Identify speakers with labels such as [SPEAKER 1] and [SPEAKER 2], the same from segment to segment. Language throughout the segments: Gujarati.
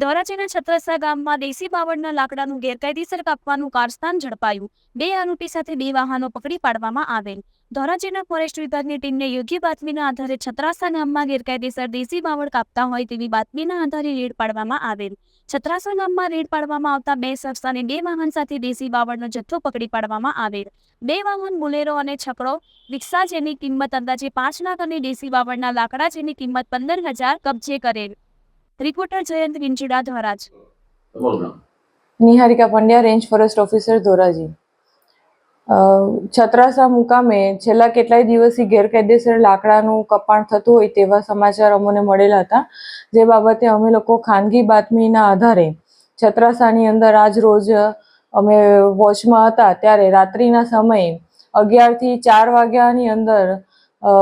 [SPEAKER 1] ધોરાજીના છત્રસા ગામમાં દેશી બાવળના લાકડાનું ગેરકાયદેસર કાપવાનું કારસ્તાન ઝડપાયું. બે આરોપી સાથે બે વાહનો પકડી પાડવામાં આવેલ. ધોરાજીના ફોરેસ્ટ વિભાગની ટીમને યોગ્ય બાતમીના આધારે છત્રાસા ગામમાં ગેરકાયદેસર દેશી બાવળ કાપતા હોય તેવી બાતમીના આધારે રેડ પાડવામાં આવેલ. છત્રાસા ગામમાં રેડ પાડવામાં આવતા બે શખ્સ અને બે વાહન સાથે દેશી બાવળનો જથ્થો પકડી પાડવામાં આવેલ. બે વાહન બુલેરો અને છકડો રિક્ષા જેની કિંમત અંદાજે પાંચ લાખ અને દેશી બાવળના લાકડા જેની કિંમત પંદર હજાર કબજે કરેલ. Reporter Jayant Vinchuda Dhoraj
[SPEAKER 2] Niharika Pandya range forest officer Dhoraji. અ, છત્રાસા મુકામે છેલ્લા કેટલાય દિવસથી ગેરકાયદેસર લાકડાનું કપાણ થતું હોય તેવા સમાચાર અમને મળેલા હતા જે બાબતે અમે લોકો ખાનગી બાતમીના આધારે છત્રાસાની અંદર આજ રોજ અમે વોચમાં હતા ત્યારે રાત્રિના સમયે અગિયારથી ચાર વાગ્યાની અંદર અ,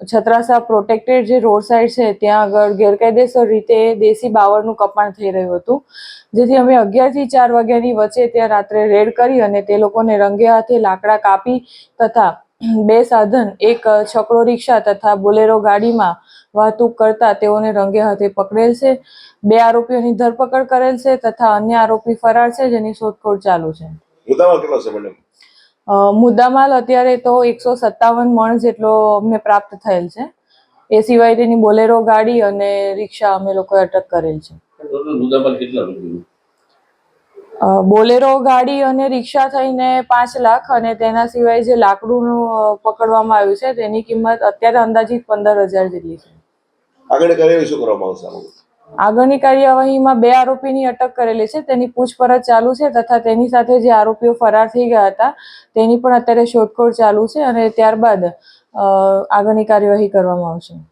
[SPEAKER 2] છત્રાસા પ્રોટેક્ટેડ જે રોડ સાઈડ છે, ત્યાં આગળ ગેરકાયદેસર રીતે દેશી બાવળનું કપાણ થઈ રહ્યું હતું. જેથી અમે અગિયારથી ચાર વાગ્યાની વચ્ચે ત્યાં રાત્રે રેડ કરી અને તે લોકોને રંગે હાથે લાકડા કાપી તથા બે સાધન, એક છકડો રિક્ષા તથા બોલેરો ગાડીમાં વાહતુક કરતા તેઓને રંગે હાથે પકડેલ છે. બે આરોપીઓની ધરપકડ કરેલ છે તથા અન્ય આરોપી ફરાર છે જેની શોધખોળ ચાલુ છે. મુદ્દામાલ અત્યારે તો એકસો સત્તાવન મણ જેટલો અમને પ્રાપ્ત થયેલ છે. એ સિવાય તેની બોલેરો ગાડી અને રિક્ષા અમે લોકોએ અટક કરેલ છે. બોલેરો ગાડી અને રિક્ષા થઈને પાંચ લાખ અને તેના સિવાય જે લાકડુંનું પકડવામાં આવ્યું છે તેની કિંમત અત્યારે અંદાજિત પંદર હજાર જેટલી છે.
[SPEAKER 3] આગળ કાર્યવાહી શું કરવામાં આવશે?
[SPEAKER 2] આગળની કાર્યવાહીમાં બે આરોપીની અટક કરેલી છે. તેની પૂછપરછ ચાલુ છે તથા તેની સાથે જે આરોપીઓ ફરાર થઈ ગયા હતા, તેની પણ અત્યારે શોધખોળ ચાલુ છે અને ત્યારબાદ આગળની કાર્યવાહી કરવામાં આવશે.